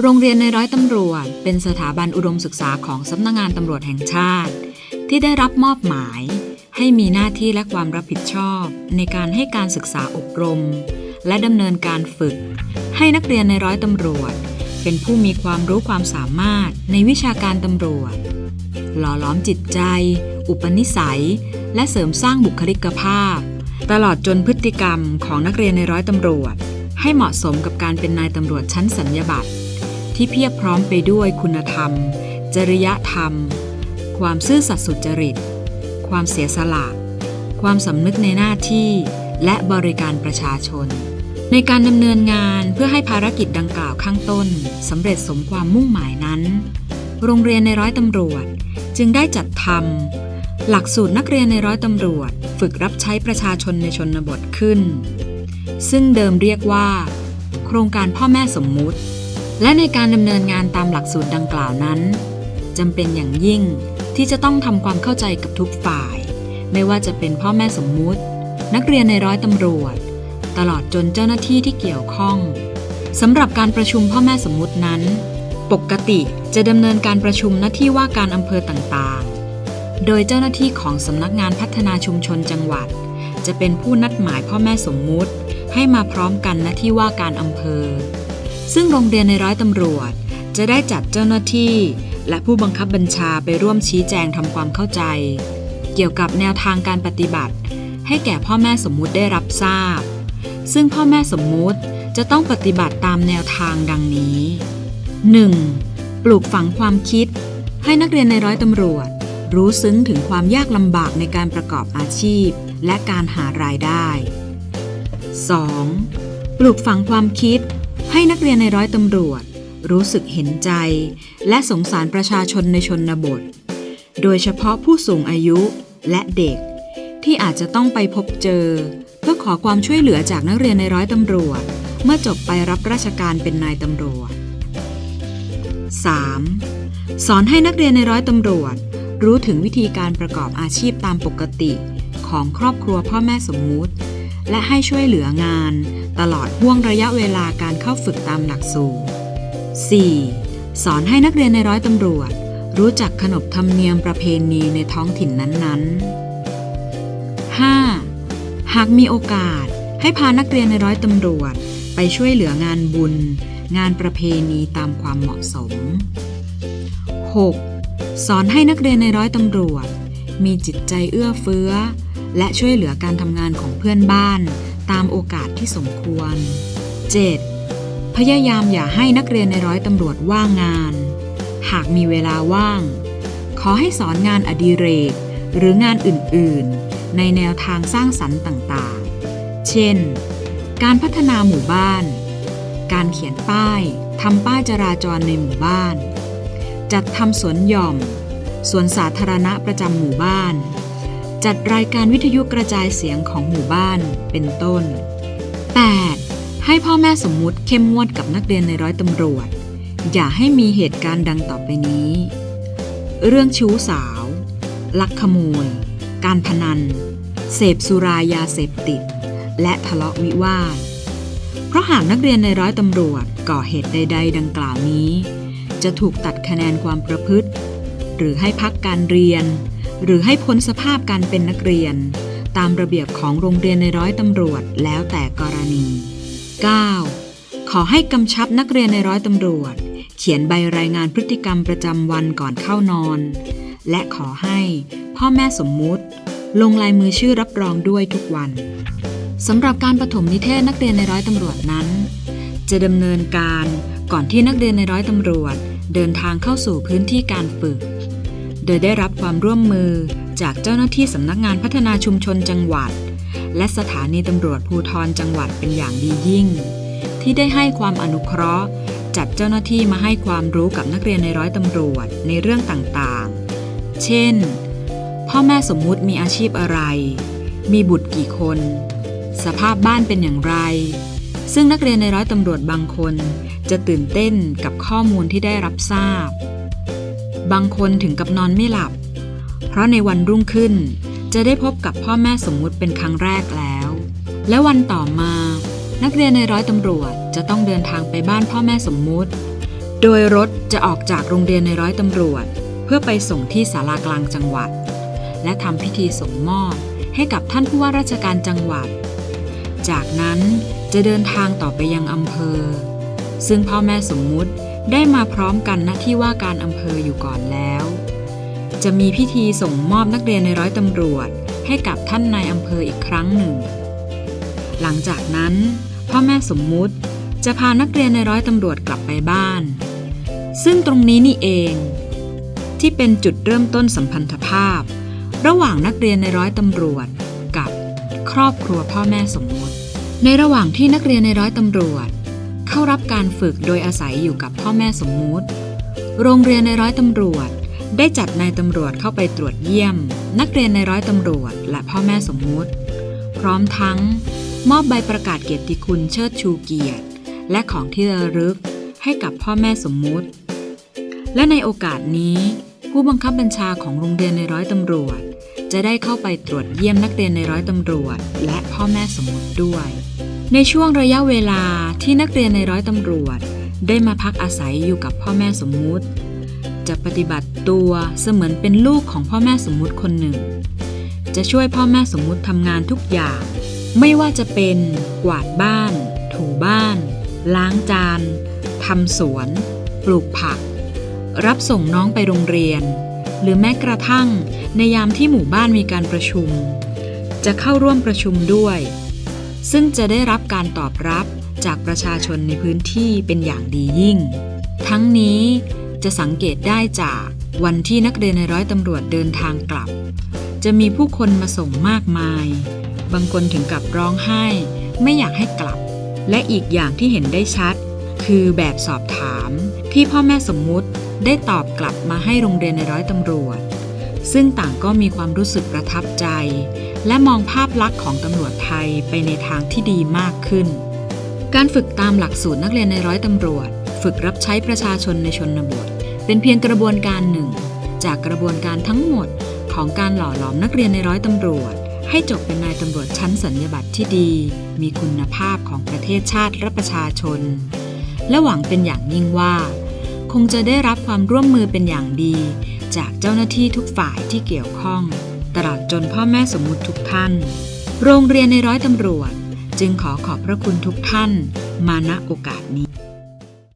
โรงเรียนในร้อยตำรวจ เป็นสถาบันอุดมศึกษาของสำนักงานตำรวจแห่งชาติ ที่ได้รับมอบหมาย ให้มีหน้าที่และความรับผิดชอบ ในการให้การศึกษาอบรม และดำเนินการฝึก ให้นักเรียนในร้อยตำรวจ เป็นผู้มีความรู้ความสามารถในวิชาการตำรวจ หล่อหลอมจิตใจ อุปนิสัย และเสริมสร้างบุคลิกภาพ ตลอดจนพฤติกรรมของนักเรียนในร้อยตำรวจ ให้เหมาะสมกับการเป็นนายตำรวจชั้นสัญญบัตร ที่เพียบพร้อมไปด้วยคุณธรรม จริยธรรม ความซื่อสัตย์สุจริต ความเสียสละ ความสำนึกในหน้าที่ และบริการประชาชน ในการดำเนินงานเพื่อให้ภารกิจดังกล่าวข้างต้นสำเร็จสมความมุ่งหมายนั้น โรงเรียนในร้อยตำรวจจึงได้จัดทำหลักสูตรนักเรียนในร้อยตำรวจ ฝึกรับใช้ประชาชนในชนบทขึ้น ซึ่งเดิมเรียกว่า โครงการพ่อแม่สมมุติ และในการดำเนินงานตามหลักสูตรดังกล่าวนั้นจำเป็นอย่างยิ่งที่จะต้องทำความเข้าใจกับทุกฝ่าย ไม่ว่าจะเป็นพ่อแม่สมมุติ นักเรียนในร้อยตำรวจ ตลอดจนเจ้าหน้าที่ที่เกี่ยวข้องสำหรับการประชุมพ่อแม่สมมุตินั้น ปกติจะดำเนินการประชุมหน้าที่ว่าการอำเภอต่างๆ โดยเจ้าหน้าที่ของสำนักงานพัฒนาชุมชนจังหวัด จะเป็นผู้นัดหมายพ่อแม่สมมุติ ให้มาพร้อมกันหน้าที่ว่าการอำเภอ ซึ่งโรงเรียนในร้อยตำรวจ จะได้จัดเจ้าหน้าที่ และผู้บังคับบัญชาไปร่วมชี้แจงทำความเข้าใจ เกี่ยวกับแนวทางการปฏิบัติ ให้แก่พ่อแม่สมมุติได้รับทราบ ซึ่งพ่อแม่สมมุติจะต้องปฏิบัติตามแนวทางดังนี้ 1. ปลูกฝังความคิด ให้นักเรียนในร้อยตำรวจ รู้ซึ้งถึงความยากลำบากในการประกอบอาชีพ และการหารายได้ 2. ปลูกฝังความคิด ให้นักเรียนในร้อยตำรวจ รู้สึกเห็นใจ และสงสารประชาชนในชนบท โดยเฉพาะผู้สูงอายุและเด็ก ที่อาจจะต้องไปพบเจอ เพื่อขอความช่วยเหลือจากนักเรียนในร้อยตำรวจ เมื่อจบไปรับราชการเป็นนายตำรวจ 3. สอนให้นักเรียนในร้อยตำรวจ รู้ถึงวิธีการประกอบอาชีพตามปกติ ของครอบครัวพ่อแม่สมมุติ และให้ช่วยเหลืองาน ตลอดห่วงระยะเวลาการเข้าฝึกตามหลักสูตร 4. สอนให้นักเรียนในร้อยตำรวจ รู้จักขนบธรรมเนียมประเพณีในท้องถิ่นนั้นๆ 5. หากมีโอกาสให้พานักเรียนในร้อยตำรวจ ไปช่วยเหลืองานบุญ งานประเพณีตามความเหมาะสม 6. สอนให้นักเรียนในร้อยตำรวจ มีจิตใจเอื้อเฟื้อ และช่วยเหลือการทำงานของเพื่อนบ้าน ตามโอกาสที่สมควร 7. พยายามอย่าให้นักเรียนในร้อยตำรวจว่างงาน หากมีเวลาว่าง ขอให้สอนงานอดิเรก หรืองานอื่น ๆ ในแนวทางสร้างสรรค์ต่างๆ เช่น การพัฒนาหมู่บ้าน การเขียนป้ายทำป้ายจราจรในหมู่บ้าน จัดทำสวนหย่อม สวนสาธารณะประจำหมู่บ้าน จัดรายการวิทยุกระจายเสียงของหมู่บ้านเป็นต้น 8. ให้พ่อแม่สมมุติเข้มงวดกับนักเรียนในร้อยตำรวจ อย่าให้มีเหตุการณ์ดังต่อไปนี้ เรื่องชู้สาว ลักขโมย การพนัน เสพสุรายาเสพติด และทะเลาะวิวาท เพราะหากนักเรียนในร้อยตำรวจก่อเหตุใด ๆ ดังกล่าวนี้ จะถูกตัดคะแนนความประพฤติ หรือให้พักการเรียน หรือให้พ้นสภาพการเป็นนักเรียน ตามระเบียบของโรงเรียนในร้อยตำรวจแล้วแต่กรณี 9. ขอให้กำชับนักเรียนในร้อยตำรวจ เขียนใบรายงานพฤติกรรมประจำวันก่อนเข้านอน และขอให้พ่อแม่สมมุติ ลงลายมือชื่อรับรองด้วยทุกวันสำหรับการปฐมนิเทศนักเรียนในร้อยตำรวจนั้น จะดำเนินการก่อนที่นักเรียนในร้อยตำรวจ เดินทางเข้าสู่พื้นที่การฝึก โดยได้รับความร่วมมือจากเจ้าหน้าที่สำนักงานพัฒนาชุมชนจังหวัด และสถานีตำรวจภูธรจังหวัดเป็นอย่างดียิ่ง ที่ได้ให้ความอนุเคราะห์ จัดเจ้าหน้าที่มาให้ความรู้กับนักเรียนในร้อยตำรวจในเรื่องต่างๆ เช่น พ่อแม่สมมุติมีอาชีพอะไร มีบุตรกี่คน สภาพบ้านเป็นอย่างไร ซึ่งนักเรียนในร้อยตำรวจบางคน จะตื่นเต้นกับข้อมูลที่ได้รับทราบ บางคนถึงกับนอนไม่หลับ เพราะในวันรุ่งขึ้นจะได้พบกับพ่อแม่สมมุติเป็นครั้งแรกแล้ว และวันต่อมา นักเรียนในร้อยตำรวจจะต้องเดินทางไปบ้านพ่อแม่สมมุติ โดยรถจะออกจากโรงเรียนในร้อยตำรวจ เพื่อไปส่งที่ศาลากลางจังหวัด และทำพิธีส่งมอบให้กับท่านผู้ว่าราชการจังหวัด จากนั้นจะเดินทางต่อไปยังอำเภอ ซึ่งพ่อแม่สมมุติ ได้มาพร้อมกันณที่ว่าการอำเภออยู่ก่อนแล้ว จะมีพิธีส่งมอบนักเรียนในร้อยตำรวจ ให้กับท่านนายอำเภออีกครั้งหนึ่ง หลังจากนั้นพ่อแม่สมมุติจะพานักเรียนในร้อยตำรวจกลับไปบ้าน ซึ่งตรงนี้นี่เอง ที่เป็นจุดเริ่มต้นสัมพันธภาพ ระหว่างนักเรียนในร้อยตำรวจ กับครอบครัวพ่อแม่สมมุติ ในระหว่างที่นักเรียนในร้อยตำรวจ เข้ารับการฝึกโดยอาศัยอยู่กับพ่อแม่สมมุติ โรงเรียนในร้อยตำรวจ ได้จัดนายตำรวจเข้าไปตรวจเยี่ยม นักเรียนในร้อยตำรวจ และพ่อแม่สมมุติ พร้อมทั้ง มอบใบประกาศเกียรติคุณเชิดชูเกียรติ และของที่ระลึกให้กับพ่อแม่สมมุติ และในโอกาสนี้ ผู้บังคับบัญชาของโรงเรียนในร้อยตำรวจ จะได้เข้าไปตรวจเยี่ยมนักเรียนในร้อยตำรวจ และพ่อแม่สมมุติด้วย ในช่วงระยะเวลาที่นักเรียนในร้อยตำรวจ ได้มาพักอาศัยอยู่กับพ่อแม่สมมุติ จะปฏิบัติตัวเสมือนเป็นลูกของพ่อแม่สมมุติคนหนึ่ง จะช่วยพ่อแม่สมมุติทำงานทุกอย่าง ไม่ว่าจะเป็นกวาดบ้าน ถูบ้าน ล้างจานทำสวน ปลูกผัก รับส่งน้องไปโรงเรียน หรือแม้กระทั่งในยามที่หมู่บ้านมีการประชุม จะเข้าร่วมประชุมด้วย ซึ่งจะได้รับการตอบรับจากประชาชนในพื้นที่เป็นอย่างดียิ่ง ทั้งนี้จะสังเกตได้จากวันที่นักเรียนในร้อยตำรวจเดินทางกลับ จะมีผู้คนมาส่งมากมาย บางคนถึงกับร้องไห้ ไม่อยากให้กลับ และอีกอย่างที่เห็นได้ชัด คือแบบสอบถามที่พ่อแม่สมมุติได้ตอบกลับมาให้โรงเรียนในร้อยตำรวจ ซึ่งต่างก็มีความรู้สึกประทับใจ และมองภาพลักษณ์ของตำรวจไทยไปในทางที่ดีมากขึ้น การฝึกตามหลักสูตรนักเรียนในร้อยตำรวจ ฝึกรับใช้ประชาชนในชนบท เป็นเพียงกระบวนการหนึ่ง จากกระบวนการทั้งหมดของการหล่อหลอมนักเรียนในร้อยตำรวจ ให้จบเป็นนายตำรวจชั้นสัญญาบัตรที่ดี มีคุณภาพของประเทศชาติและประชาชน และหวังเป็นอย่างยิ่งว่า คงจะได้รับความร่วมมือเป็นอย่างดี จากเจ้าหน้าที่ทุกฝ่ายที่เกี่ยวข้อง ตลอดจนพ่อแม่สมมุติทุกท่าน โรงเรียนในร้อยตำรวจ จึงขอขอบพระคุณทุกท่าน มาณโอกาสนี้